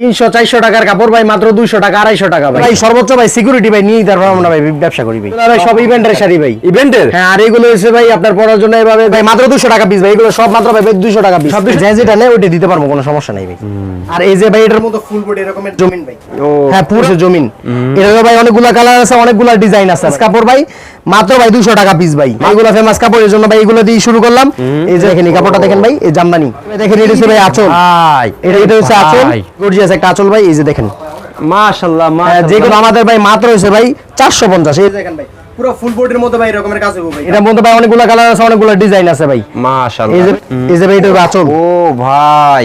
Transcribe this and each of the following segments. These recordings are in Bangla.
তিনশো চারশো টাকার কাপড় ভাই মাত্র দুইশো টাকা আড়াইশো টাকা ভাই। ভাই সর্বোচ্চ ভাই সিকিউরিটি ভাই নিয়ে তারপর আমরা ভাই ব্যবসা করি ভাই। ভাই সব ইভেন্টের শাড়ি ভাই। ইভেন্টের হ্যাঁ আর এগুলো হচ্ছে ভাই আপনার পড়ার জন্য এভাবে ভাই মাত্র দুশো টাকা পিস ভাই এগুলো সব মাত্র ভাই দুশো টাকা পিস যে যেটা নেই ওইটা দিতে পারব কোনো সমস্যা নাই ভাই। আর এই যে ভাই এটার মতো ফুল বডি এরকমের জমিন ভাই। হ্যাঁ পুরো জমিন। এটা ভাই অনেকগুলা কালার আছে অনেকগুলা ডিজাইন আছে। কাপড় ভাই মাত্র ভাই দুশো টাকা পিস ভাই। এগুলো ফেমাস কাপড় এর জন্য ভাই এগুলো দিয়ে শুরু করলাম। এই যে দেখেন এই কাপড়টা দেখেন ভাই এই জামদানি। দেখেন এটা হচ্ছে ভাই আঁচল। এটা এটা হচ্ছে আঁচল। গর্জিয়াস একটা আঁচল ভাই এই যে দেখেন। মাশাআল্লাহ হ্যাঁ, মাশাআল্লাহ যেগুলো আমাদের ভাই মাত্র হয়েছে ভাই চারশো পঞ্চাশ। এই দেখেন ভাই পুরো ফুল মধ্যে ভাই এরকমের কাজ হবে ভাই। এটার মধ্যে ভাই অনেকগুলো কালার আছে অনেকগুলো ডিজাইন আছে ভাই। এই যে এই যে ভাই এটা আঁচল। ও ভাই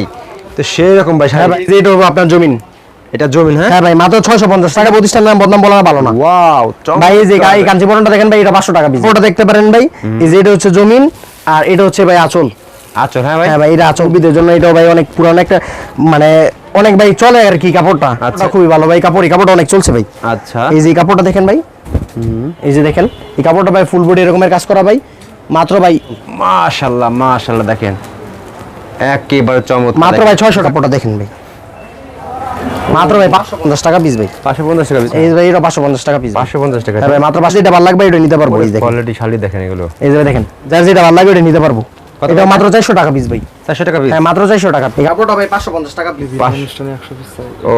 তো সেই রকম ভাই হ্যাঁ শাড়ি। ভাই এটা আপনার জমিন। এটা জমিন হ্যাঁ? হ্যাঁ ভাই মাত্র ছয়শো পঞ্চাশ টাকা প্রতিষ্ঠানের নাম বদনাম বলা ভালো না। ওয়াও ভাই এই যে এই কাঞ্চিপুরমটা দেখেন ভাই এটা পাঁচশো টাকা পিস ওটা দেখতে পারেন ভাই এই যে এটা হচ্ছে জমিন আর এটা হচ্ছে ভাই আঁচল। আচ্ছা হ্যাঁ ভাই? হ্যাঁ ভাই এটা আঁচল বিদের জন্য এটাও ভাই অনেক পুরানো একটা মানে অনেক ভাই চলে আর কি কাপড়টা। আচ্ছা। খুবই ভালো ভাই কাপড় এই কাপড়টা অনেক চলছে ভাই। আচ্ছা। এই যে কাপড়টা দেখেন ভাই এই যে দেখেন এই কাপড়টা ভাই ফুল বডি এরকমের কাজ করা ভাই মাত্র ভাই মাশাআল্লাহ মাশাআল্লাহ দেখেন। একেবারে চমৎকার মাত্র ভাই ছয়শো কাপড়টা দেখেন ভাই। মাত্র ভাই পাঁচশো পঞ্চাশ টাকা পিস ভাই। 550 টাকা পিস এই ভাই এটা পাঁচশো পঞ্চাশ টাকা পিস পাঁচশো পঞ্চাশ টাকা ভাই মাত্র পাঁচশো এটা ভালো লাগবে এটা নিতে পারব এই দেখেন। কোয়ালিটি শালি দেখেন এগুলো। এই যে দেখেন যার যেটা ভালো লাগবে এটা নিতে পারব। এটা মাত্র চারশো টাকা পিস ভাই। চারশো টাকা পিস হ্যাঁ মাত্র চারশো টাকা এই কাপড়টা ভাই পাঁচশো পঞ্চাশ টাকা পিস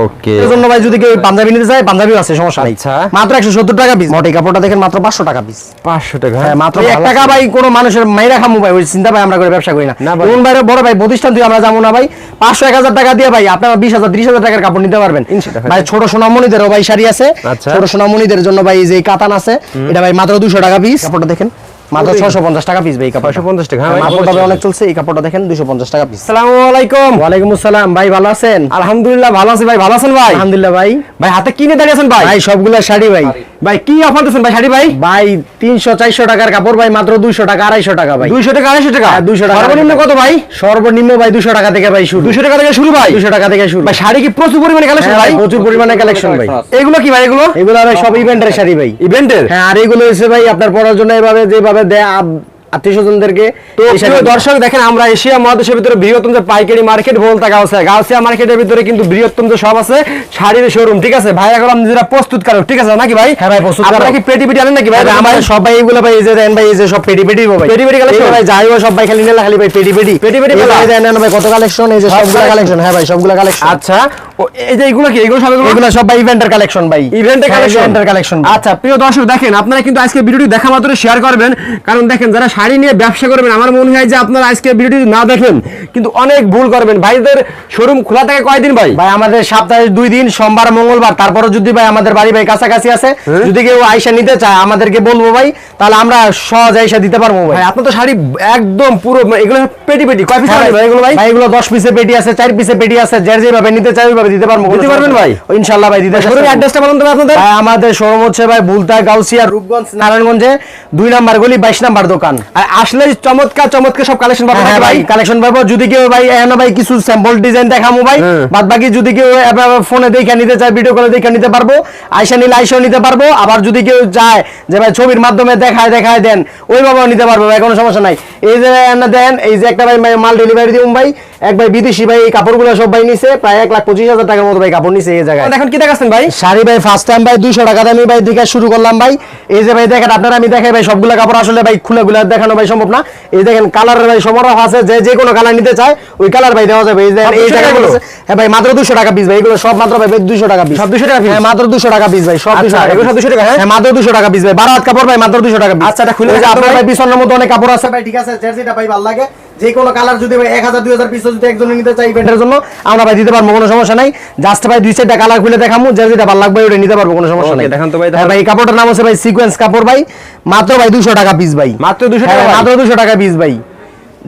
ওকে। এর জন্য ভাই যদি কেউ পাঞ্জাবি নিতে চায় পাঞ্জাবিও আছে সমস্যা নাই। আচ্ছা। মাত্র একশো সত্তর টাকা পিস মোটে কাপড়টা দেখেন মাত্র পাঁচশো টাকা পিস পাঁচশো টাকা? হ্যাঁ মাত্র এক টাকা ভাই কোনো মানুষের মাইরা খামু ভাই ওই চিন্তা ভাই আমরা করে ব্যবসা করি না। না ভাই। কোন বড় ভাই প্রতিষ্ঠান দিয়ে আমরা যাব না ভাই। পাঁচশো এক হাজার টাকা দিয়ে ভাই আপনারা বিশ হাজার ত্রিশ হাজার টাকার কাপড় নিতে পারবেন। ইনশাআল্লাহ। ভাই। ছোট সোনামণিদেরও ভাই শাড়ি আছে। আচ্ছা। ছোট সোনামণিদের জন্য ভাই এই যে কাতান আছে এটা ভাই মাত্র দুশো টাকা পিস কাপড়টা দেখেন। মাত্র ছশো পঞ্চাশ টাকা পিস ভাই ছয়শো পঞ্চাশ টাকা হ্যাঁ কাপড়টা অনেক চলছে এই কাপড়টা দেখেন দুশো পঞ্চাশ টাকা পিস আসসালামু আলাইকুম। ওয়ালাইকুম আসসালাম ভাই ভালো আছেন? আলহামদুলিল্লাহ ভালো আছি ভাই ভালো আছেন ভাই? আলহামদুলিল্লাহ ভাই। ভাই হাতে দাঁড়িয়ে আছেন ভাই? ভাই সবগুলা শাড়ি ভাই। ভাই কি অফার দিচ্ছেন ভাই শাড়ি ভাই? ভাই তিনশো চারশো টাকার কাপড় ভাই মাত্র দুইশো টাকা আড়াইশো টাকা ভাই। দুইশো টাকা আড়াইশো টাকা? হ্যাঁ, 200 টাকা। সর্বনিম্ন কত ভাই? সর্বনিম্ন ভাই দুশো টাকা থেকে ভাই শুরু। দুশো টাকা থেকে শুরু ভাই? দুশো টাকা থেকে শুরু। ভাই শাড়ি কি প্রচুর পরিমাণে কালেকশন হ্যাঁ ভাই? প্রচুর পরিমাণে কালেকশন ভাই। এগুলো কি ভাই এগুলো? এগুলো ভাই সব ইভেন্টের শাড়ি ভাই। ইভেন্টের হ্যাঁ আর এগুলো হচ্ছে ভাই আপনার পড়ার জন্য এভাবে যেভাবে দেয় আত্মীয় স্বজনদেরকে দর্শক দেখেন আমরা এশিয়া মহাদেশের ভিতরে বৃহত্তম যে পাইকারি মার্কেট বলতে গাউসিয়া। গাউসিয়া মার্কেটের ভিতরে কিন্তু বৃহত্তম যে সব আছে। শাড়ির শোরুম ঠিক আছে? ভাই এখন নিজেরা প্রস্তুত কারও ঠিক আছে? নাকি ভাই? হ্যাঁ ভাই, প্রস্তুতকারক। আপনারা কি পেটি পেটি আনেন নাকি ভাই? আমার সবাই এগুলো ভাই এই যে দেন ভাই এই যে সব পেটি পেটি ভাই। পেটি পেটি? এই ভাই যাই হোক সব ভাই খালি নেলা খালি ভাই পেটি পেটি। পেটি পেটি ভাই দেন না ভাই কত কালেকশন এই যে সব সবগুলা কালেকশন। হ্যাঁ ভাই সবগুলা কালেকশন। আচ্ছা। এই যে এগুলো কি? এগুলো সব এগুলো? এগুলো সব ভাই ইভেন্টের কালেকশন ভাই। ইভেন্টের কালেকশন ইভেন্টের কালেকশন আচ্ছা প্রিয় দর্শক দেখেন আপনারা কিন্তু আজকে ভিডিওটি দেখা মাত্র শেয়ার করবেন। কারণ দেখেন যারা শাড়ি নিয়ে ব্যবসা করবেন আমার মনে হয় যে আপনারা আজকে ভিডিওটি না দেখেন কিন্তু অনেক ভুল করবেন। ভাইদের শোরুম খোলা থাকে কয়দিন ভাই? ভাই আমাদের সপ্তাহে দুই দিন সোমবার মঙ্গলবার তারপরে যদি ভাই আমাদের বাড়ি ভাই কাছাকাছি আছে যদি কেউ আইসা নিতে চায় আমাদেরকে বলব ভাই তাহলে আমরা সহজ আইসা দিতে পারব ভাই। আপনার তো শাড়ি একদম পুরো এগুলো পেটি পেটি কয় পিস হ্যাঁ ভাই এগুলো ভাই? ভাই এগুলো দশ পিসে পেটি আছে চার পিসে পেটি আছে যার যেভাবে নিতে চাই দিতে পারব দিতে পারবেন ভাই? ইনশাল্লাহ ভাই দিতে অ্যাড্রেসটা বলুন তো আপনাদের। ভাই আমাদের শোরুম হচ্ছে ভাই বুলতা গাউসিয়া রূপগঞ্জ নারায়ণগঞ্জে দুই নাম্বার গলি বাইশ নাম্বার দোকান। আর আসলে চমৎকার চমৎকার সব কালেকশন পাবেন। হ্যাঁ ভাই কালেকশন পাবো। যদি কেউ ভাই এখনও ভাই কিছু স্যাম্পল ডিজাইন দেখামু ভাই হ্যাঁ। বাদ বাকি যদি কেউ ফোনে দেখে নিতে চায় ভিডিও করে দেখে নিতে পারব। আইসা নিলে আইসাও নিতে পারব। আবার যদি কেউ চায় যে ভাই ছবির মাধ্যমে দেখায় দেখায় দেন ওইভাবেও নিতে পারব ভাই কোনো সমস্যা নাই। এই যে দেন এই যে একটা ভাই ভাই মাল ডেলিভারি দিউম ভাই এক ভাই বিদেশি ভাই এই কাপড়গুলো সব ভাই নিছে প্রায় এক লাখ পঁচিশ হাজার টাকার মতো ভাই কাপড় নিছে এই জায়গায় এখন কি দেখাচ্ছেন ভাই শাড়ি ভাই ফার্স্ট টাইম ভাই দুইশো টাকা দামি ভাই দেখে শুরু করলাম ভাই এই যে ভাই দেখেন আপনারা আমি দেখাই ভাই সবগুলো কাপড় আসলে ভাই খুলে খুলে দেখানো ভাই সম্ভব না এই দেখেন কালারের ভাই সমারোহ আছে যে যে কোনো কালার নিতে চায় ওই কালার ভাই দেওয়া যাবে এই দেখেন এই জায়গাগুলো হ্যাঁ ভাই মাত্র দুশো টাকা পিস ভাই এগুলো সব মাত্র ভাই দুশো টাকা পিস সব 200 টাকা piece? হ্যাঁ মাত্র দুশো টাকা পিস ভাই সব আচ্ছা, 200 টাকা এগুলো সব। 200 টাকা, হ্যাঁ? হ্যাঁ মাত্র দুশো টাকা পিস ভাই বারো হাত কাপড় ভাই মাত্র দুশো টাকা piece। আচ্ছা, এটা খুলে আপনার ভাই। ভাই পিছনের মধ্যে অনেক কাপড় আছে ভাই ঠিক আছে যেটা ভাই ভালো লাগে যে কোনো কালার যদি ভাই এক হাজার দুই হাজার পিস যদি একজনে নিতে চাই ইভেন্টের জন্য আমরা ভাই দিতে পারব কোনো সমস্যা নাই। জাস্ট ভাই দুই চারটা কালার খুলে দেখামু যে যেটা ভালো লাগবে ওটা নিতে পারব কোনো সমস্যা নাই। দেখান তো ভাই, হ্যাঁ ভাই এই কাপড়টার নাম হচ্ছে ভাই সিকোয়েন্স কাপড় ভাই। মাত্র ভাই দুশো টাকা পিস ভাই। মাত্র 200 হ্যাঁ, টাকা? মাত্র দুশো টাকা পিস ভাই।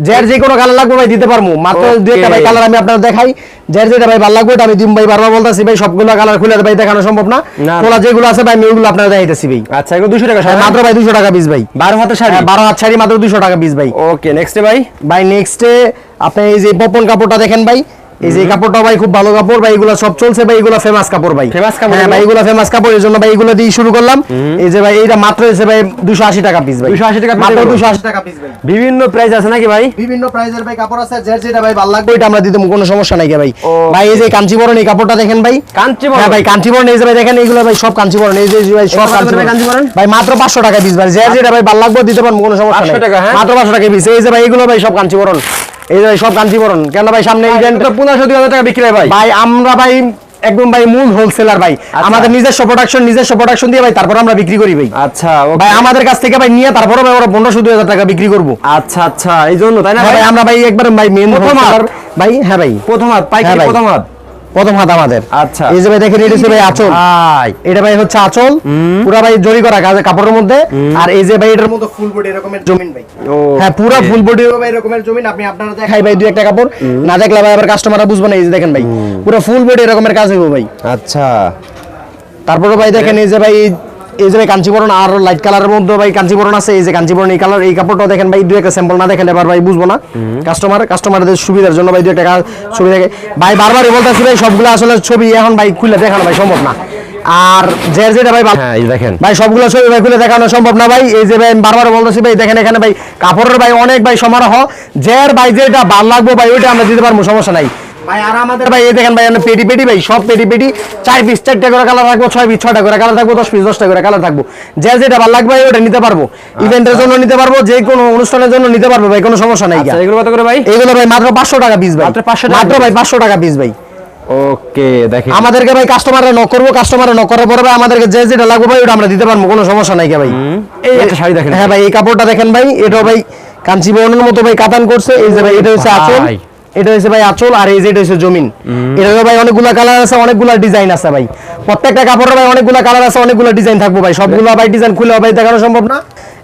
যার যে কোনো কালার লাগবে ভাই দিতে পারব মাত্র দুই একটা ভাই কালার আমি আপনার দেখাই। যার যেটা ভাই ভালো লাগবে আমি দিম ভাই বারবার বলতাছি ভাই সবগুলো কালার খুলে ভাই দেখানো সম্ভব না। কোলা যেগুলো আছে ভাই আমি আপনারা আপনার দেখাইতেছি ভাই। আচ্ছা এগুলো 200 টাকা হ্যাঁ, শাড়ি? মাত্র ভাই 200 টাকা পিস ভাই। 12 হাতে শাড়ি? হ্যাঁ, বারো হাত শাড়ি মাত্র 200 টাকা পিস ভাই। ওকে নেক্সটে ভাই? ভাই নেক্সটে আপনি এই যে পপন কাপড়টা দেখেন ভাই এই যে কাপড়টা ভাই খুব ভালো কাপড় ভাই এগুলো সব চলছে ভাই এগুলো ফেমাস কাপড় ভাই। কাপড় হ্যাঁ ভাই এগুলো ফেমাস কাপড় এর জন্য ভাই এগুলো দিয়ে শুরু করলাম। এই যে ভাই এইটা মাত্র এসে ভাই 280 টাকা পিস ভাই। 280 টাকা মাত্র এগুলো? 280 টাকা পিস ভাই। বিভিন্ন প্রাইস আছে নাকি ভাই? বিভিন্ন প্রাইজের ভাই কাপড় আছে যার যেটা ভাই ভালো লাগবে ওইটা আমরা দিতে কোনো সমস্যা নাই ভাই। ভাই এই যে কাঞ্চিবরণ এই কাপড়টা দেখেন ভাই। কাঞ্চিবরণ? হ্যাঁ ভাই কাঞ্চিবরণ এই যে ভাই দেখেন এইগুলো ভাই সব কাঞ্চিবরণ এই যে ভাই সব কাঞ্চিবরণ? ভাই মাত্র 500 টাকা পিস ভাই। যার যেটা ভাই ভালো লাগবে দিতে পারব কোনো সমস্যা 500 নাই। টাকা, হ্যাঁ? মাত্র 500 টাকা পিস এই যে ভাই এগুলো ভাই সব কাঞ্চিবরণ। এই সব কাঞ্চিবরণ কেন ভাই সামনে ইভেন্ট পনেরোশো দুই হাজার টাকা বিক্রি হয় ভাই। ভাই আমরা ভাই একদম ভাই মূল হোলসেলার ভাই। আমাদের নিজস্ব প্রোডাকশন নিজস্ব প্রোডাকশন দিয়ে ভাই তারপর আমরা বিক্রি করি ভাই। আচ্ছা ভাই আমাদের কাছ থেকে ভাই নিয়ে তারপরে ভাই ওরা পনেরোশো দুই হাজার টাকা বিক্রি করব। আচ্ছা আচ্ছা এই জন্য তাই না হ্যাঁ ভাই? আমরা ভাই একবার ভাই মেন ভাই হ্যাঁ ভাই। প্রথম হাত হ্যাঁ পাইকারি প্রথম হাত। প্রথম হাত আমাদের। আচ্ছা। এই যে ভাই দেখেন এটা ভাই আচল। ভাই। এটা ভাই হচ্ছে আচল। পুরা ভাই জড়ি করা কাজে কাপড়ের মধ্যে। আর এই যে ভাই এটার মধ্যে ফুল বডি এরকমের জমিন ভাই। ও হ্যাঁ পুরা ফুল বডি ভাই এরকমের জমিন আপনি আপনারা দেখাই ভাই দুই একটা কাপড়। না দেখলে ভাই আবার কাস্টমাররা বুঝবে না এই যে দেখেন ভাই। পুরো ফুল বডি এরকমের কাজ হইব ভাই। আচ্ছা। তারপরে ভাই দেখেন এই যে ভাই এই যে ভাই কাঞ্চিবরণ আর লাইট কালারের মধ্যে ভাই কাঞ্চিবরণ আছে এই যে কাঞ্চিবরণ এই কালার এই কাপড়টাও দেখেন ভাই দুই একটা স্যাম্পল না দেখেন এবার ভাই বুঝব না। কাস্টমার কাস্টমারদের সুবিধার জন্য ভাই দুই একটা ছবি দেখে ভাই বারবারই বলতেছি ভাই সবগুলো আসলে ছবি এখন ভাই খুলে দেখানো ভাই সম্ভব না। আর যে যেটা ভাই হ্যাঁ এই দেখেন। ভাই সবগুলো ছবি ভাই খুলে দেখানো সম্ভব না ভাই। এই যে ভাই বারবার বলতেছি ভাই দেখেন এখানে ভাই কাপড়ের ভাই অনেক ভাই সমারোহ। যার ভাই যেটা ভালো লাগবে ভাই ওইটা আমরা দিতে পারব সমস্যা নাই। ভাই আর আমাদের ভাই এই দেখেন ভাই আমরা পেটি পেটি ভাই সব পেটি পেটি। চার পিস চারটা করে কালার থাকব ছয় পিস ছয়টা করে কালার থাকব দশ পিস দশটা করে কালার থাকব যার যেটা ভালো লাগবে ওটা নিতে পারব। ইভেন্টের জন্য নিতে পারব যে কোনো অনুষ্ঠানের জন্য নিতে পারব ভাই কোনো সমস্যা নাই আচ্ছা এগুলো কত করে ভাই? এইগুলো ভাই মাত্র পাঁচশো টাকা পিস ভাই। মাত্র 500 টাকা ভাই পাঁচশো টাকা পিস ভাই। ওকে দেখেন। আমাদেরকে ভাই কাস্টমাররা নক করব কাস্টমাররা নক করার পরে ভাই আমাদেরকে যে যেটা লাগবে ভাই ওটা আমরা দিতে পারব কোনো সমস্যা নাই ভাই। এই একটা শাড়ি দেখেন। হ্যাঁ ভাই এই কাপড়টা দেখেন ভাই এটাও ভাই কাঞ্চি বরণের মতো ভাই কাতান করছে। এই যে ভাই এটা হচ্ছে আঁচল ভাই। এটা হচ্ছে ভাই আঁচল আর এই যে এটা হচ্ছে জমিন। এটারও ভাই অনেকগুলা কালার আছে অনেকগুলা ডিজাইন আছে ভাই। প্রত্যেকটা কাপড়ের ভাই অনেকগুলা কালার আছে অনেকগুলা ডিজাইন থাকব ভাই। সবগুলো ভাই ডিজাইন খুলে ভাই দেখানো সম্ভব না।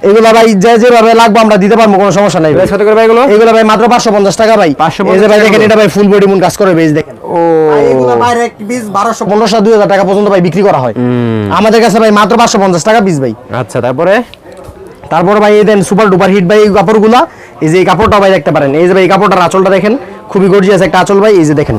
এগুলো ভাই যে যেভাবে লাগবে আমরা দিতে পারব কোনো সমস্যা নাই ভাই। করে ভাই এগুলো? এগুলো ভাই মাত্র পাঁচশো পঞ্চাশ টাকা ভাই। এই যে ভাই দেখেন এটা ভাই ফুল বডি মুন কাজ করে বেশ দেখেন। ও। এগুলো এক পিস বারোশো পনেরোশো দুই হাজার টাকা পর্যন্ত ভাই বিক্রি করা হয়। আমাদের কাছে ভাই মাত্র পাঁচশো পঞ্চাশ টাকা পিস ভাই। আচ্ছা তারপরে? তারপর ভাই এই দেন সুপার ডুপার হিট ভাই এই কাপড়গুলা। এই যে এই কাপড়টা ভাই দেখতে পারেন। এই যে ভাই এই কাপড়টার আঁচলটা দেখেন। খুবই গর্জিয়াস একটা আঁচল ভাই এই যে দেখেন।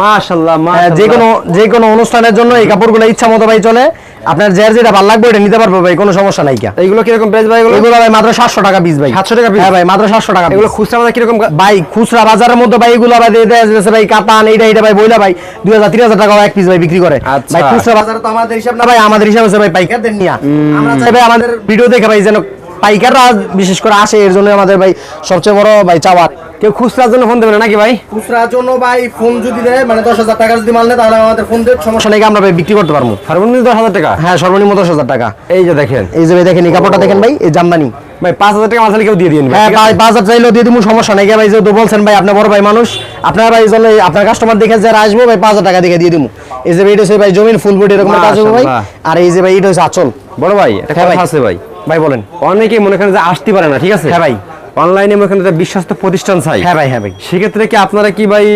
মাশাআল্লাহ যে কোনো যে কোনো অনুষ্ঠানের জন্য এই কাপড়গুলো ইচ্ছা মতো ভাই চলে। আপনার যার যেটা ভালো লাগবে এটা নিতে পারবে ভাই কোনো সমস্যা নাই কিয়া এইগুলো কীরকম প্রাইস ভাই এগুলো? এগুলো ভাই মাত্র সাতশো টাকা পিস ভাই। 700 টাকা piece? হ্যাঁ ভাই মাত্র সাতশো টাকা এগুলো খুচরা বাজার কীরকম ভাই খুচরা বাজারের মধ্যে ভাই এগুলো ভাই দিয়ে দেয় যাচ্ছে ভাই কাতান এইটা এইটা ভাই বইলা ভাই দুই হাজার তিন হাজার টাকা এক পিস ভাই বিক্রি করে। আচ্ছা। ভাই খুচরা বাজারে তো আমাদের হিসাব না ভাই আমাদের হিসাব আছে ভাই পাইকারদের নিয়ে। আমরা চাই ভাই আমাদের ভিডিও দেখে ভাই যেন পাইকাররা বিশেষ করে আসে এর জন্য আমাদের ভাই সবচেয়ে বড় ভাই চাওয়া কেউ খুচরার জন্য ফোন দেবে নাকি ভাই? খুচরার জন্য ভাই ফোন যদি দেয় মানে দশ হাজার টাকা যদি মাল নেয় তাহলে আমাদের ফোন দেয় সমস্যা নেই আমরা ভাই বিক্রি করতে পারব। সর্বনিম্ন দশ হাজার টাকা? হ্যাঁ সর্বনিম্ন দশ হাজার টাকা। এই যে দেখেন। এই যে ভাই দেখেন এই কাপড়টা দেখেন ভাই এই জামদানি। ভাই পাঁচ হাজার টাকা মাসালে কেউ দিয়ে দিন হ্যাঁ ভাই পাঁচ হাজার চাইলেও দিয়ে দিব সমস্যা নেই। ভাই যেহেতু বলছেন ভাই আপনি বড় ভাই মানুষ আপনার ভাই জন্য আপনার কাস্টমার দেখে যারা আসব ভাই পাঁচ হাজার টাকা দেখে দিয়ে দিব। এই যে ভাই এটা হচ্ছে ভাই জমিন ফুল বডি এরকম কাজ হবে ভাই। আর এই যে ভাই এটা হচ্ছে আচল। বড় ভাই একটা হ্যাঁ ভাই। আছে ভাই। ভাই বলেন। অনেকে মনে করেন যে আসতে পারে না ঠিক আছে? হ্যাঁ ভাই। অনলাইনে মনে করেন যে বিশ্বস্ত প্রতিষ্ঠান চাই। হ্যাঁ ভাই হ্যাঁ ভাই। সেক্ষেত্রে কি আপনারা কি ভাই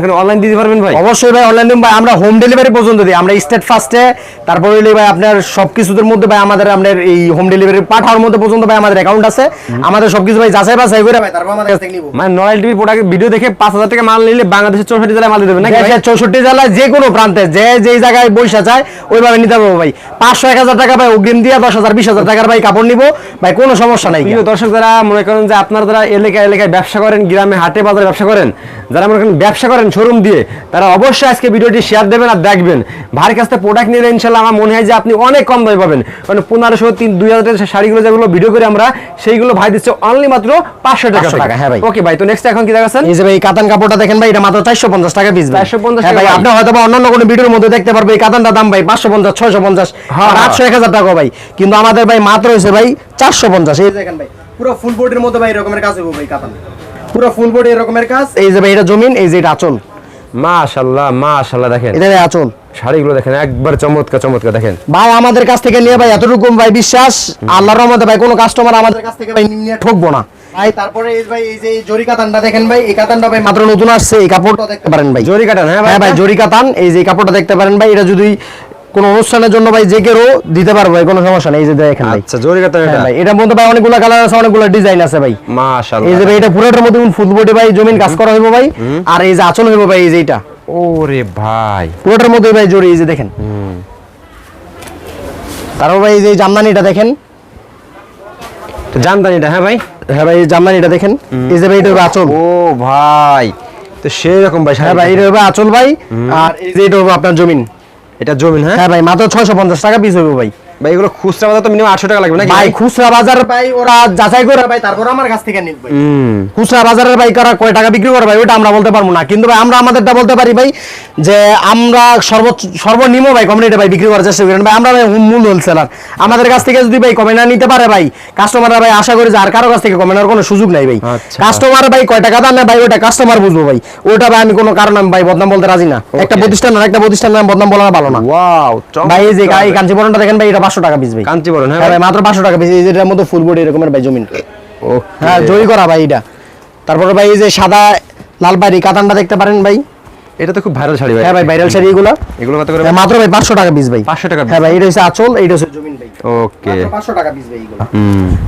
করেন অনলাইন দিতে পারবেন ভাই? অবশ্যই ভাই অনলাইন ভাই। আমরা হোম ডেলিভারি পর্যন্ত দিই। আমরা স্টেট ফার্স্টে তারপর হইলে ভাই আপনার সবকিছুদের মধ্যে ভাই আমাদের আপনার এই হোম ডেলিভারি পাঠানোর মধ্যে পর্যন্ত ভাই আমাদের অ্যাকাউন্ট আছে। আমাদের সবকিছু ভাই যাচাই বাছাই করে ভাই তারপর আমাদের কাছ নিব। মানে নয়েল টিভি প্রোডাক্ট ভিডিও দেখে পাঁচ হাজার টাকা মাল নিলে বাংলাদেশের চৌষট্টি জেলায় মাল দেবেন নাকি ভাই? দেশের চৌষট্টি জেলায় যে কোনো প্রান্তে যে যেই জায়গায় বৈশা চায় ওইভাবে নিতে পারব ভাই। পাঁচশো এক হাজার টাকা ভাই অগ্রিম দিয়ে দশ হাজার বিশ হাজার টাকার ভাই কাপড় নিবো। ভাই কোনো সমস্যা নাই। প্রিয় দর্শক যারা মনে করেন যে আপনারা যারা এলাকায় এলাকায় ব্যবসা করেন গ্রামে হাটে বাজারে ব্যবসা করেন যারা মনে করেন ব্যবসা করেন শোরুম দিয়ে তারা অবশ্যই আজকে ভিডিওটি শেয়ার দেবেন আর দেখবেন। ভাইয়ের কাছ থেকে প্রোডাক্ট নিলে ইনশাল্লাহ আমার মনে হয় যে আপনি অনেক কম দামে পাবেন। কারণ পনেরোশো তিন দুই হাজার টাকার শাড়িগুলো যেগুলো ভিডিও করে আমরা সেইগুলো ভাই দিচ্ছে অনলি মাত্র পাঁচশো টাকা টাকা, হ্যাঁ ভাই। ওকে ভাই তো নেক্সট এখন কি দেখাচ্ছেন? এই যে ভাই কাতান কাপড়টা দেখেন ভাই এটা মাত্র চারশো পঞ্চাশ টাকা পিস 450 হ্যাঁ ভাই আপনি হয়তো বা অন্যান্য কোনো ভিডিওর মধ্যে দেখতে পারবে এই কাতানটা দাম ভাই পাঁচশো পঞ্চাশ ছয়শো পঞ্চাশ হ্যাঁ। আটশো এক হাজার টাকা ভাই। কিন্তু আমাদের ভাই মাত্র হয়েছে ভাই চারশো পঞ্চাশ। এই দেখেন ভাই পুরো ফুল বডির মধ্যে ভাই এরকমের কাজ হবে ভাই কাতান। পুরো ফুল বডি এরকমের কাজ? এই যে এটা জমিন এই যে এটা আচল। মাশাল্লাহ মাশাল্লাহ দেখেন। এটা আচল। শাড়িগুলো দেখেন একবার চমৎকার চমৎকার দেখেন। ভাই আমাদের কাছ থেকে নিয়ে ভাই এতটুকু ভাই বিশ্বাস। আল্লাহর রহমতে ভাই কোনো কাস্টমার আমাদের কাছ থেকে ভাই নিয়ে ঠকবো না। ভাই তারপরে এই ভাই এই যে জরি কাতানটা দেখেন ভাই এই কাতানটা ভাই মাত্র নতুন আসছে এই কাপড়টা দেখতে পারেন ভাই। জরি কাটান হ্যাঁ ভাই হ্যাঁ ভাই জরি কাতান এই যে কাপড়টা দেখতে পারেন ভাই এটা যদি কোনো অনুষ্ঠানের জন্য ভাই যে কেউ দিতে পারব ভাই কোনো সমস্যা নেই। এই যে দেখেন ভাই। আচ্ছা জরি কাতান হ্যাঁ এটা। ভাই এটার মধ্যে ভাই অনেকগুলো কালার আছে অনেকগুলো ডিজাইন আছে ভাই। এই যে মাশাআল্লাহ ভাই এটা পুরোটার মধ্যে ফুল বডি ভাই জমিন কাজ করা হইব ভাই। আর এই যে আঁচল হইব ভাই এই যে এটা ওরে ভাই। পুরোটার মধ্যে ভাই এই যে দেখেন। তারপর ভাই এই যে জামদানিটা দেখেন। এটা হ্যাঁ ভাই? হ্যাঁ ভাই এই জামদানিটা দেখেন। এই যে ভাই এটা আঁচল। ও ভাই তো সেই রকম ভাই হ্যাঁ ভাই এটা আঁচল ভাই। আর এই যে এটা হবে আপনার জমিন। এটা জমিন হ্যাঁ? হ্যাঁ ভাই মাত্র ছয়শো পঞ্চাশ টাকা পিস হবে ভাই। ভাই এগুলো খুচরা বাজার তো মিনিমাম আটশো টাকা লাগবে নাকি? ভাই খুচরা বাজার ভাই ওরা যাচাই করে ভাই তারপর আমার কাছ থেকে নিবে। ভাই খুচরা বাজারের ভাই কারা কয় টাকা বিক্রি করে ভাই ওটা আমরা বলতে পারব না। কিন্তু ভাই আমরা আমাদেরটা বলতে পারি ভাই যে আমরা সর্বোচ্চ সর্বনিম্ন ভাই কমিউনিটি ভাই বিক্রি করার চেষ্টা করেন ভাই আমরা ভাই মূল হোলসেলার আমাদের কাছ থেকে যদি ভাই কমে না নিতে পারে ভাই কাস্টমাররা ভাই আশা করি যে আর কারও কাছ থেকে কমে নেওয়ার কোনো সুযোগ নাই ভাই। আচ্ছা। কাস্টমার ভাই কয় টাকা দাম নেয় ভাই ওটা কাস্টমার বুঝব ভাই। ওটা ভাই আমি কোনো কারণ আমি ভাই বদনাম বলতে রাজি না। একটা প্রতিষ্ঠান আর একটা প্রতিষ্ঠান নাম বদনাম বলা ভালো না। ওয়াও ভাই এই যে এই কাঞ্চিপুরনটা দেখেন ভাই এটা পাঁচশো টাকা পিস ভাই। কাঞ্চিবরণ হ্যাঁ হ্যাঁ ভাই। মাত্র পাঁচশো টাকা পিস এই মধ্যে ফুল বডি এরকমের ভাই জমিন। ওকে। হ্যাঁ জরি করা ভাই এটা। তারপরে ভাই এই যে সাদা লাল বাড়ি কাতানটা দেখতে পারেন ভাই। এটা তো খুব ভাইরাল শাড়ি ভাই। হ্যাঁ ভাই ভাইরাল শাড়ি এগুলো। এগুলো কত করে হ্যাঁ, মাত্র ভাই পাঁচশো টাকা পিস ভাই। 500 টাকা হ্যাঁ ভাই এটা হচ্ছে আচল এটা হচ্ছে জমিন ভাই। ওকে। পাঁচশো টাকা পিস ভাই এগুলো।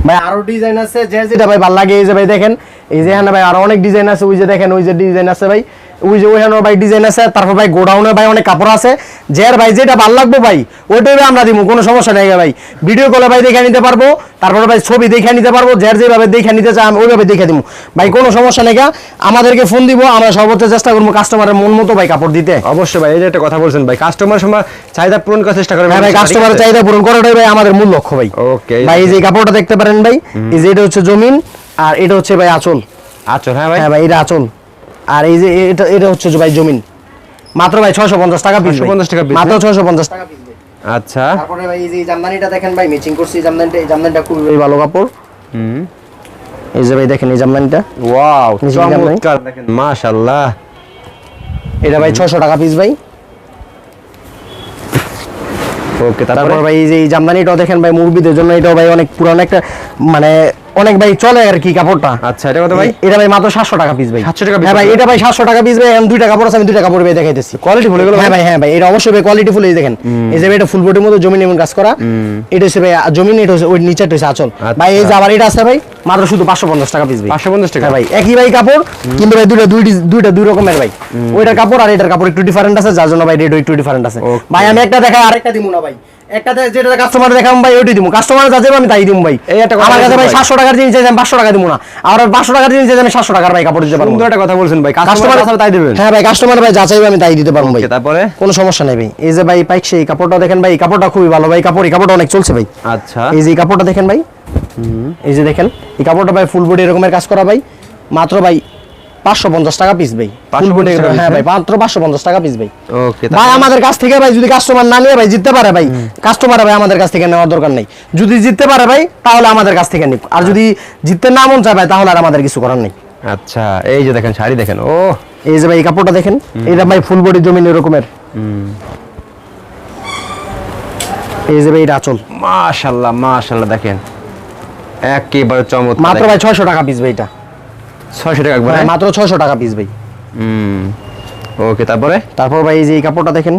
ভাই আরও ডিজাইন আছে যে যেটা ভাই ভালো লাগে এই যে ভাই দেখেন এই যে এখানে ভাই আরও অনেক ডিজাইন আছে ওই যে দেখেন ওই যে ডিজাইন আছে ভাই। ওই যে ওইখানে ভাই ডিজাইন আছে তারপর ভাই গোডাউনে ভাই অনেক কাপড় আছে। যার ভাই যেটা ভালো লাগবে ভাই ওইটাই আমরা দিব কোনো সমস্যা নেই ভাই। ভিডিও কলে ভাই দেখে নিতে পারব তারপরে ভাই ছবি দেখে নিতে পারব যার যেভাবে দেখে নিতে চাই আমি ওইভাবে দেখে দিব ভাই কোনো সমস্যা নেই আমাদেরকে ফোন দিব আমরা সর্বোচ্চ চেষ্টা করব কাস্টমারের মন মতো ভাই কাপড় দিতে। অবশ্যই ভাই এই যে একটা কথা বলছেন ভাই কাস্টমার সময় চাহিদা পূরণ করার চেষ্টা করবেন হ্যাঁ ভাই কাস্টমারের চাহিদা পূরণ করাটাই ভাই আমাদের মূল লক্ষ্য ভাই। ওকে ভাই এই যে কাপড়টা দেখতে পারেন ভাই এই যে এটা হচ্ছে জমিন আর এটা হচ্ছে ভাই আঁচল। আচ্ছা হ্যাঁ ভাই। হ্যাঁ ভাই এটা আঁচল। আর এই যে এটা এটা হচ্ছে ভাই জমিন। মাত্র ভাই ছয়শো পঞ্চাশ টাকা পিস 650 টাকা মাত্র ছয়শো পঞ্চাশ টাকা পিস আচ্ছা। তারপরে ভাই এই যে জামদানিটা দেখেন ভাই ম্যাচিং করছি জামদানিটা এই জামদানিটা খুবই ভালো কাপড়। হুম। এই যে ভাই দেখেন এই জামদানিটা। ওয়াও চমৎকার। দেখেন মাশাআল্লাহ। এটা ভাই ছশো টাকা পিস ভাই। ওকে তারপর? ভাই এই যে জামদানিটাও দেখেন ভাই মুরবিদের জন্য এটাও ভাই অনেক পুরানো একটা মানে অনেক ভাই চলে আর কি কাপড়টা। আচ্ছা এটা কত ভাই? এটা ভাই মাত্র সাতশো টাকা পিস ভাই। 700 টাকা হ্যাঁ ভাই এটা ভাই সাতশো টাকা পিস ভাই দুইটা কাপড় আছে আমি দুইটা কাপড় ভাই দেখাইতেছি। কোয়ালিটি ফুল এগুলো হ্যাঁ ভাই? হ্যাঁ ভাই এটা অবশ্যই ভাই কোয়ালিটি ফুল এই দেখেন। এই যে এটা ফুল বডির মধ্যে জমিন এমন কাজ করা। এটা হচ্ছে ভাই জমিন এটা হচ্ছে ওই নিচেটা হচ্ছে আচল। আচ্ছা। ভাই এই যে আবার এটা আছে ভাই মাত্র শুধু পাঁচশো পঞ্চাশ টাকা পিস ভাই। 550 টাকা? হ্যাঁ ভাই একই ভাই কাপড় কিন্তু ভাই দুইটা দুই দুইটা দুই রকমের ভাই। ওইটার কাপড় আর এটার কাপড় একটু ডিফারেন্ট আছে যার জন্য ভাই রেট একটু ডিফারেন্ট আছে। ভাই আমি একটা দেখাই আরেকটা দিব না ভাই। একটা যেটা কাস্টমার দেখাম ভাই ওইটাই দিব কাস্টমার যা আমি তাই দিব ভাই। আমার কাছে। সাতশো টাকার জিনিস চাইছে আমি পাঁচশো টাকা দিব না। আর পাঁচশো টাকার জিনিস চাইছে আমি সাতশো টাকার ভাই কাপড় দিতে পারব সুন্দর একটা কথা বলছেন ভাই। কাস্টমার কাস্টমার তাই দেবেন। হ্যাঁ ভাই কাস্টমার ভাই যা চাইবে আমি তাই দিতে পারব ভাই। তারপরে? কোনো সমস্যা নেই ভাই। এই যে ভাই পাইক সেই কাপড়টা দেখেন ভাই এই কাপড়টা খুবই ভালো ভাই। কাপড় এই কাপড়টা অনেক চলছে ভাই। আচ্ছা। এই যে কাপড়টা দেখেন ভাই। এই যে দেখেন এই কাপড়টা ভাই ফুল বডি এরকমের কাজ করা ভাই। মাত্র ভাই পাঁচশো পঞ্চাশ টাকা পিস ভাই। হ্যাঁ ভাই হ্যাঁ? মাত্র পাঁচশো পঞ্চাশ টাকা পিস ভাই। ওকে ভাই আমাদের কাছ থেকে ভাই যদি কাস্টমার না নিয়ে ভাই জিততে পারে ভাই। কাস্টমার ভাই আমাদের কাছ থেকে নেওয়ার দরকার নেই। যদি জিততে পারে ভাই তাহলে আমাদের কাছ থেকে নিক। আর যদি জিততে না মন চায় ভাই তাহলে আর আমাদের কিছু করার নেই। আচ্ছা এই যে দেখেন শাড়ি দেখেন ও। এই যে ভাই এই কাপড়টা দেখেন এটা ভাই ফুল বডি জমিন এরকমের। এই যে ভাই এটা আচল। মাশাআল্লাহ মাশাআল্লাহ দেখেন। একেবারে চমৎকার মাত্র ভাই ছয়শো টাকা পিস ভাই এটা। 600 টাকা একবারে? হ্যাঁ, মাত্র ছয়শো টাকা পিস ভাই। হুম ওকে তারপরে? তারপর ভাই এই যে এই কাপড়টা দেখেন।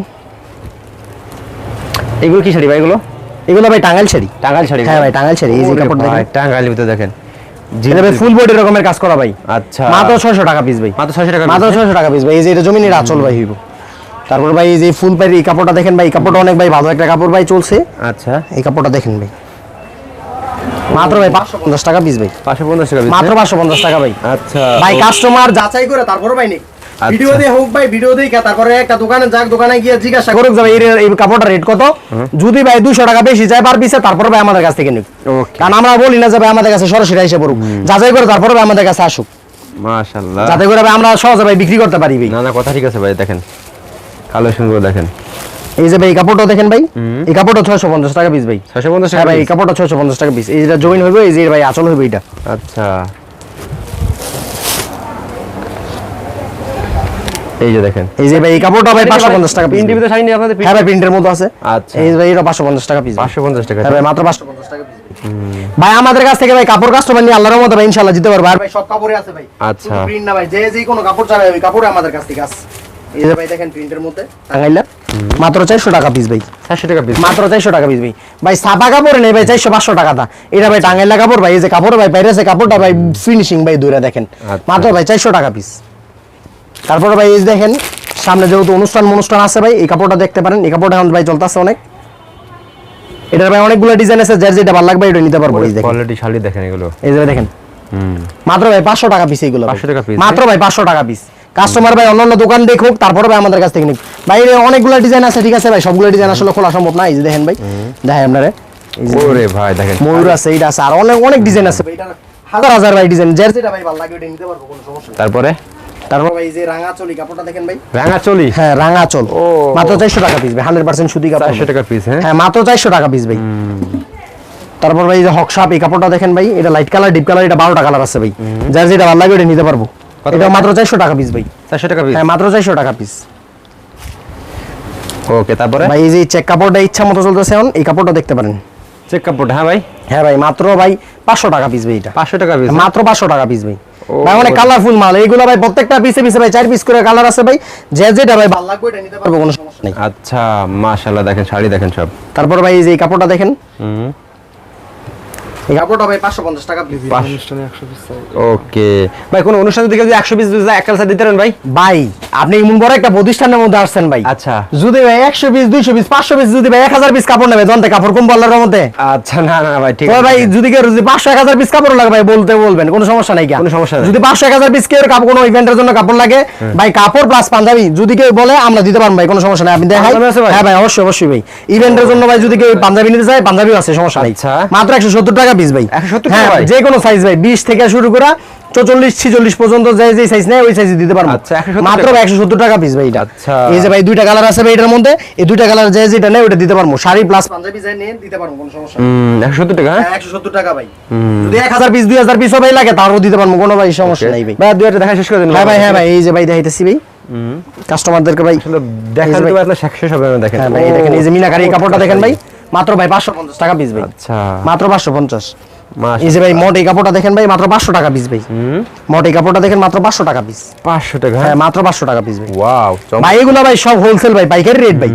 এগুলো কি শাড়ি ভাই এগুলো? এগুলো ভাই টাঙ্গাইল শাড়ি। টাঙ্গাইল শাড়ি হ্যাঁ ভাই, টাঙ্গাইল শাড়ি। এই যে কাপড় ভাই, দেখেন। টাঙ্গাইল ভিতরে দেখেন। ফুল বডি রকমের কাজ করা ভাই। আচ্ছা। মাত্র ছয়শো টাকা পিস ভাই। মাত্র 600 টাকা মাত্র piece, ছয়শো টাকা পিস ভাই। এই যে এটা জমিনের আচল ভাই হইব। তারপর ভাই এই যে ফুল পাই এই কাপড়টা দেখেন ভাই কাপড়টা অনেক ভাই ভালো একটা কাপড় ভাই চলছে। আচ্ছা। এই কাপড়টা দেখেন ভাই। মাত্র ভাই পাঁচশো পঞ্চাশ টাকা পিস ভাই। 550 টাকা মাত্র হ্যাঁ? পাঁচশো পঞ্চাশ টাকা ভাই। আচ্ছা ভাই কাস্টমার যাচাই করে তারপর ভাই আচ্ছা। ভিডিও দিয়ে হোক ভাই ভিডিও দিয়ে তারপরে একটা দোকানে যাক দোকানে গিয়ে জিজ্ঞাসা করুক যাবে এই কাপড়টা রেট কত? যদি ভাই দুশো টাকা বেশি যায় পার পিসে তারপর ভাই আমাদের কাছ থেকে নিক। ওকে কারণ আমরা বলি না যে ভাই আমাদের কাছে সরাসরি এসে পড়ুক। যাচাই করে তারপরে ভাই আমাদের কাছে আসুক। মাশাআল্লাহ। যাতে করে ভাই আমরা সহজে ভাই বিক্রি করতে পারি ভাই। না না কথা ঠিক আছে ভাই দেখেন। কালেকশনগুলো দেখেন। এই যে ভাই এই কাপড়টা দেখেন ভাই। এই কাপড়টা ছয়শো পঞ্চাশ টাকা পিস ভাই। 650 হ্যাঁ টাকা ভাই এই কাপড়টা ছয়শো পঞ্চাশ টাকা পিস এই যেটা জয়েন হইবে এই যে ভাই আচল হইবে এটা আচ্ছা। এই যে দেখেন। এই যে ভাই এই কাপড়টা ভাই পাঁচশো পঞ্চাশ টাকা পিস প্রিন্টের ভিতরে শাড়ি নেই আপনাদের হ্যাঁ ভাই প্রিন্টের মতো আছে। আচ্ছা। এই যে ভাই এটা পাঁচশো পঞ্চাশ টাকা পিস 550 টাকা হ্যাঁ ভাই মাত্র পাঁচশো পঞ্চাশ টাকা piece। ভাই আমাদের কাছ থেকে ভাই কাপড় কাস্টমার নিয়ে আল্লাহর মতো ভাই ইনশাআল্লাহ দিতে পারব। আর ভাই সব কাপড়ে আছে ভাই। আচ্ছা। প্রিন্ট না ভাই যে যে কোনো কাপড় চাবে ওই কাপড়ে আমাদের কাছ থেকে আছে। এই যে ভাই দেখেন প্রিন্টের মধ্যে টাঙ্গাইলা মাত্র চারশো টাকা পিস ভাই। চারশো টাকা পিস মাত্র চারশো টাকা পিস ভাই। ভাই সাপা কাপড় নেই ভাই চারশো পাঁচশো টাকা দা। এটা ভাই টাঙ্গাইলা কাপড় ভাই এই যে কাপড় ভাই বাইরে কাপড়টা ভাই ফিনিশিং ভাই দূরে দেখেন। আচ্ছা। মাত্র ভাই চারশো টাকা পিস তারপরে ভাই এই দেখেন সামনে যেহেতু অনুষ্ঠান অনুষ্ঠান আছে ভাই এই কাপড়টা দেখতে পারেন। এই কাপড়টা এখন ভাই চলতেছে অনেক। এটার ভাই অনেকগুলো ডিজাইন আছে যার যেটা ভালো লাগবে এটা নিতে পারব এই দেখেন। কোয়ালিটি শাড়ি দেখেন এগুলো। এই যে দেখেন। হুম। মাত্র ভাই পাঁচশো টাকা পিস এইগুলো 500 টাকা piece, মাত্র ভাই পাঁচশো টাকা পিস কাস্টমার ভাই অন্যান্য দোকান দেখুক তারপরে ভাই আমাদের কাছ থেকে নিক। ভাই অনেকগুলো ডিজাইন আছে ঠিক আছে ভাই? সবগুলো ডিজাইন আসলে খোলা সম্ভব না এই যে দেখেন ভাই। দেখেন আপনারা। ওরে ভাই দেখেন। ময়ূর আছে এইটা আছে আর অনেক অনেক ডিজাইন আছে ভাই। এটা হাজার হাজার ভাই ডিজাইন যার যেটা ভাই ভালো লাগে ওটা নিতে পারব কোনো সমস্যা তারপরে? তারপর ভাই যে রাঙা চলি কাপড়টা দেখেন ভাই। রাঙা চলি হ্যাঁ রাঙা চল। মাত্র চারশো টাকা পিস ভাই হান্ড্রেড পার্সেন্ট সুতি কাপড়। চারশো টাকা পিস হ্যাঁ? হ্যাঁ মাত্র চারশো টাকা পিস ভাই। তারপর ভাই এই যে হকশাপ এই কাপড়টা দেখেন ভাই এটা লাইট কালার ডিপ কালার এটা বারোটা কালার আছে ভাই। যার যেটা ভালো লাগে ওটা নিতে পারব। এটা মাত্র চারশো টাকা পিস ভাই। চারশো টাকা পিস হ্যাঁ মাত্র চারশো টাকা পিস ওকে তারপরে? ভাই এই যে চেক কাপড়টা ইচ্ছা মতো চলতেছে এখন এই কাপড়টা দেখতে পারেন। চেক কাপড় হ্যাঁ ভাই? হ্যাঁ ভাই মাত্র ভাই পাঁচশো টাকা পিস ভাই এটা। পাঁচশো টাকা পিস মাত্র পাঁচশো টাকা পিস ভাই। ভাই অনেক কালারফুল মাল। এইগুলো ভাই প্রত্যেকটা পিসে পিসে ভাই চার পিস করে কালার আছে ভাই। যে যেটা ভাই ভালো লাগবে এটা নিতে পারব কোনো সমস্যা নেই। আচ্ছা মাশাল্লাহ দেখেন শাড়ি দেখেন সব। তারপর ভাই এই যে এই কাপড়টা দেখেন। হুম। এই কাপড়টা ভাই পাঁচশো পঞ্চাশ টাকা পিস। ওকে। ভাই কোন অনুষ্ঠান থেকে যদি পিস এক কালসার দিতে পারেন ভাই? ভাই আপনি এমন বড় একটা প্রতিষ্ঠানের মধ্যে আসছেন ভাই। আচ্ছা। যদি ভাই একশো পিস দুইশো পিস পাঁচশো পিস যদি ভাই এক হাজার পিস কাপড় নেবে দন্তে কাপড় কম বলার মধ্যে। আচ্ছা না না ভাই ঠিক আছে। ভাই যদি কেউ যদি পাঁচশো এক পিস কাপড় লাগে ভাই বলতে বলবেন কোনো সমস্যা নাই কোনো সমস্যা যদি পাঁচশো এক পিস কেউ কাপড় কোনো ইভেন্টের জন্য কাপড় লাগে ভাই কাপড় প্লাস পাঞ্জাবি যদি কেউ বলে আমরা দিতে পারব ভাই কোনো সমস্যা নাই। আপনি দেখাই। পাঞ্জাবি? হ্যাঁ ভাই অবশ্যই অবশ্যই ভাই। ইভেন্টের জন্য ভাই যদি কেউ পাঞ্জাবি নিতে চায় পাঞ্জাবিও আছে সমস্যা নাই। আচ্ছা। মাত্র একশো সত্তর টাকা পিস ভাই। হ্যাঁ যে কোনো সাইজ ভাই। বিশ থেকে শুরু করা চল্লিশ ছিচল্লিশ পর্যন্ত যে যে সাইজ নেয় ওই সাইজ দিতে পারব। আচ্ছা, 170 মাত্র একশো সত্তর টাকা পিস ভাই এটা। আচ্ছা। এই যে ভাই দুইটা কালার আছে ভাই এটার মধ্যে। এই দুইটা কালার যে যেটা নেয় ওটা দিতে পারব। শাড়ি প্লাস পাঞ্জাবি যাই নিয়ে দিতে পারব কোনো সমস্যা একশো সত্তর টাকা হ্যাঁ? একশো সত্তর টাকা ভাই। যদি এক হাজার পিস দুই হাজার পিসও ভাই লাগে তারও দিতে পারব কোনো ভাই সমস্যা নাই ভাই। ভাই দুই একটা দেখা শেষ করে দিন হ্যাঁ ভাই হ্যাঁ ভাই। এই যে ভাই দেখাইতেছি ভাই। কাস্টমারদেরকে ভাই আসলে দেখা এই যে দিতে ভাই- পারলে শেষ হবে দেখেন হ্যাঁ ভাই দেখেন এই যে মিনাকারি এই কাপড়টা দেখেন ভাই। মাত্র ভাই পাঁচশো পঞ্চাশ টাকা পিস ভাই। আচ্ছা। মাত্র পাঁচশো পঞ্চাশ। মাস এই যে ভাই মোট এই কাপড়টা দেখেন ভাই মাত্র পাঁচশো টাকা পিস ভাই। মোট এই কাপড়টা দেখেন মাত্র পাঁচশো টাকা পিস পাঁচশো টাকা? হ্যাঁ মাত্র পাঁচশো টাকা পিস ভাই। ওয়াও ভাই এগুলো ভাই সব হোলসেল ভাই পাইকারি রেট ভাই।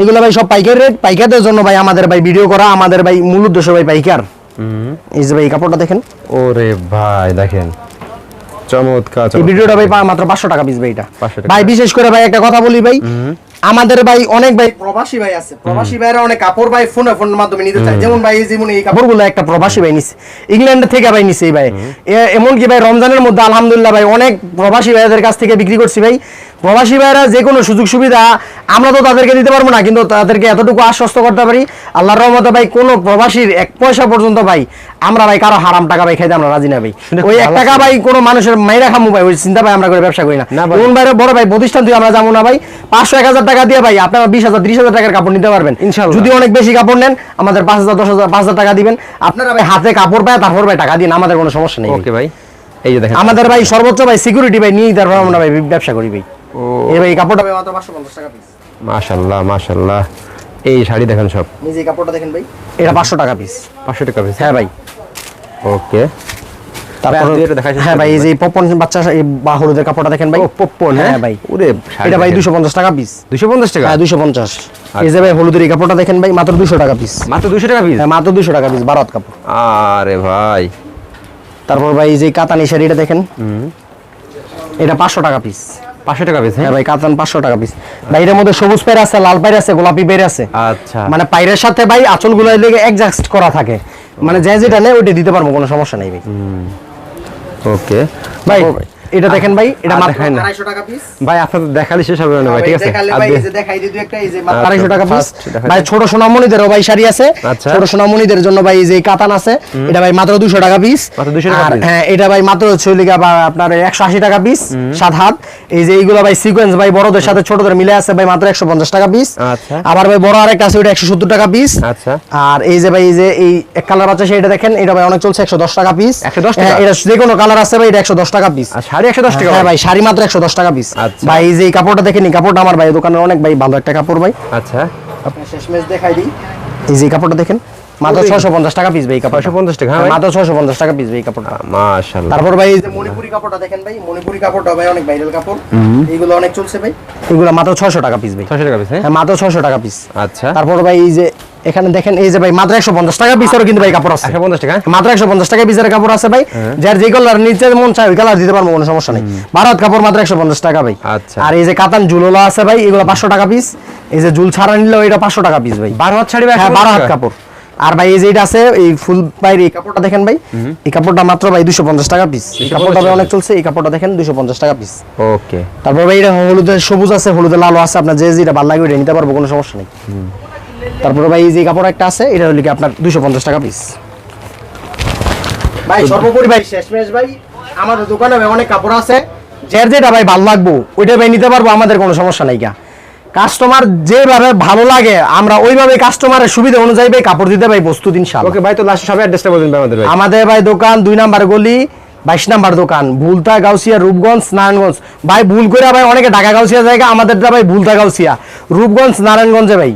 এগুলো ভাই সব পাইকারি রেট পাইকারদের জন্য ভাই আমাদের ভাই ভিডিও করা আমাদের ভাই মূল উদ্দেশ্য ভাই পাইকার। এই যে ভাই এই কাপড়টা দেখেন। ওরে ভাই দেখেন। চমৎকার এই। ভিডিওটা ভাই মাত্র পাঁচশো টাকা পিস ভাই এটা। ভাই বিশেষ করে ভাই একটা কথা বলি ভাই। আমাদের ভাই অনেক ভাই প্রবাসী ভাই আছে। প্রবাসী ভাইরা অনেক কাপড় ভাই ফোনে ফোনের মাধ্যমে নিতে চায়। যেমন ভাই এই যেমন এই কাপড়গুলো একটা প্রবাসী ভাই নিছে। ইংল্যান্ড থেকে ভাই নিছে এই ভাই। এমন এমনকি ভাই রমজানের মধ্যে আলহামদুলিল্লাহ ভাই অনেক প্রবাসী ভাইদের কাছ থেকে বিক্রি করছি ভাই। প্রবাসী ভাইরা যে কোনো সুযোগ সুবিধা আমরা তো তাদেরকে দিতে পারব না কিন্তু তাদেরকে এতটুকু আশ্বস্ত করতে পারি। আল্লাহর রহমতে ভাই কোনো প্রবাসীর এক পয়সা পর্যন্ত ভাই আমরা ভাই কারও হারাম টাকা ভাই খাইতে আমরা রাজি না ভাই। ওই এক টাকা ভাই কোনো মানুষের মাইরা খামু ভাই ওই চিন্তা ভাই আমরা করে ব্যবসা করি না। কোন বাইরে বড় ভাই প্রতিষ্ঠান তুই আমরা যাব না ভাই। পাঁচশো এক হাজার টাকা দিয়ে ভাই আপনারা বিশ হাজার ত্রিশ হাজার টাকার কাপড় নিতে পারবেন। যদি অনেক বেশি কাপড় নেন আমাদের পাঁচ হাজার দশ হাজার পাঁচ হাজার টাকা দিবেন। আপনারা ভাই হাতে কাপড় পায় তারপর ভাই টাকা দিন আমাদের কোনো সমস্যা নেই ওকে ভাই। এই যে দেখেন। আমাদের ভাই সর্বোচ্চ ভাই সিকিউরিটি ভাই নিয়ে তারপর আমরা ভাই ব্যবসা করি ভাই। ও। এই কাপড়টা মাত্র পাঁচশো পঞ্চাশ টাকা পিস মাশাল্লাহ মাশাল্লাহ এই শাড়ি দেখেন সব। নিজে কাপড়টা দেখেন ভাই। এটা পাঁচশো টাকা পিস পাঁচশো টাকা পিস হ্যাঁ ভাই। ওকে। হ্যাঁ ভাই এই যে পপন বাচ্চা বা হলুদের কাপড়টা দেখেন ভাই। ও পপ্পন হ্যাঁ? ভাই। ওরে এটা ভাই দুশো পঞ্চাশ টাকা পিস দুশো পঞ্চাশ টাকা? হ্যাঁ দুশো পঞ্চাশ। এই যে ভাই হলুদের এই কাপড়টা দেখেন ভাই মাত্র দুশো টাকা পিস মাত্র দুশো টাকা পিস হ্যাঁ মাত্র দুশো টাকা পিস বারত কাপড়। আরে ভাই। তারপর ভাই এই যে কাতানি শাড়িটা দেখেন। এটা পাঁচশো টাকা পিস পাঁচশো টাকা পিস হ্যাঁ? হ্যাঁ ভাই কাতান পাঁচশো টাকা পিস ভাই এর মধ্যে সবুজ পায়রা আছে লাল পায়রা আছে গোলাপি পায়রা আছে। আচ্ছা। মানে পায়রের সাথে ভাই আঁচলগুলো লেগে অ্যাডজাস্ট করা থাকে। মানে যে যেটা নেই ওইটা দিতে পারব কোনো সমস্যা নেই ভাই। ওকে। ভাই? এটা দেখেন ভাই এটা মাত্র 250 টাকা পিস ভাই আপনাদের দেখালে শেষ হবে না ভাই ঠিক আছে? আর ভাই এই যে দেখাই দিই দুই একটা এই যে মাত্র 250 টাকা পিস ভাই। ছোট সোনামণিদেরও ভাই শাড়ি আছে। আচ্ছা। ছোট সোনামণিদের জন্য ভাই এই যে কাতান আছে এটা ভাই মাত্র 200 টাকা পিস মাত্র 200 টাকা piece। হ্যাঁ এটা ভাই মাত্র লিগা বা আপনার 180 টাকা পিস সাত হাত। এই যে এইগুলো ভাই সিকোয়েন্স ভাই বড়দের সাথে ছোটদের মিলে আছে ভাই মাত্র 150 টাকা পিস আচ্ছা। আবার ভাই বড় আরেকটা আছে ওটা 170 টাকা পিস আচ্ছা। আর এই যে ভাই এই যে এই এক কালার আছে সেটা দেখেন এটা ভাই অনেক চলছে 110 টাকা পিস 110 টাকা? হ্যাঁ, এটা যে কোনো কালার আছে ভাই এটা 110 টাকা পিস আর শাড়ি একশো দশ টাকা হ্যাঁ ভাই। শাড়ি মাত্র টাকা পিস আচ্ছা। ভাই এই যে কাপড়টা দেখেন কাপড়টা আমার ভাই দোকানের অনেক ভাই ভালো একটা কাপড় ভাই। আচ্ছা। আপনার শেষমেশ দেখাই দিই। এই যে কাপড়টা দেখেন মাত্র ছশো পঞ্চাশ টাকা পিস ভাই কাপড় 650 টাকা, হ্যাঁ মাত্র ছশো পঞ্চাশ টাকা পিস ভাই কাপড়টা মাশাআল্লাহ। তারপর ভাই এই যে মণিপুরি কাপড়টা দেখেন ভাই মণিপুরি কাপড়টা ভাই অনেক ভাইরাল কাপড়। এগুলো অনেক চলছে ভাই। এগুলো মাত্র ছশো টাকা পিস ভাই 600 টাকা পিস হ্যাঁ? হ্যাঁ মাত্র ছশো টাকা পিস আচ্ছা। তারপর ভাই এই যে এখানে দেখেন এই যে ভাই মাত্র একশো পঞ্চাশ টাকা পিসেরও কিন্তু ভাই কাপড় আছে। 150 টাকা? মাত্র একশো পঞ্চাশ টাকা পিসের কাপড় আছে ভাই। যার যে কালার নিচে মন চাই ওই কালার দিতে পারব কোনো সমস্যা নেই। ভারত কাপড় মাত্র একশো পঞ্চাশ টাকা ভাই। আচ্ছা। আর এই যে কাতান জুলোলা আছে ভাই এগুলো পাঁচশো টাকা পিস এই যে জুল ছাড়া নিলেও এটা পাঁচশো টাকা পিস ভাই। 12 হাত শাড়ি ভাই হ্যাঁ 150 বারো হাত কাপড়। আর ভাই এই যে এটা আছে এই ফুল বাইরে এই কাপড়টা দেখেন ভাই। এই কাপড়টা মাত্র ভাই দুশো পঞ্চাশ টাকা পিস এই কাপড়টা ভাই অনেক চলছে এই কাপড়টা দেখেন দুশো পঞ্চাশ টাকা পিস ওকে। তারপর ভাই এটা হলুদের সবুজ আছে হলুদের লাল আছে আপনার যে যেটা ভালো লাগবে এটা নিতে পারব কোনো সমস্যা নেই। তারপরে ভাই এই যে কাপড় একটা আছে এটা হলো কি আপনার দুশো পঞ্চাশ টাকা পিস ভাই সর্বোপরি ভাই শেষমেশ ভাই আমাদের দোকানে অনেক কাপড় আছে। যার যেটা ভাই ভালো লাগবো ওইটা ভাই নিতে পারব আমাদের কোনো সমস্যা নাই গা। কাস্টমার যেভাবে ভালো লাগে আমরা ওইভাবে কাস্টমারের সুবিধা অনুযায়ী ভাই কাপড় দিতে ভাই বস্তু দিন ওকে ভাই তো লাস্ট সবাই অ্যাড্রেসটা বলবেন ভাই আমাদের ভাই। আমাদের ভাই দোকান দুই নাম্বার গলি বাইশ নাম্বার দোকান ভুলতা গাউসিয়া রূপগঞ্জ নারায়ণগঞ্জ। ভাই ভুল করে ভাই অনেকে ঢাকা গাউসিয়া জায়গা আমাদের ভাই ভুলতা গাউসিয়া রূপগঞ্জ নারায়ণগঞ্জে ভাই।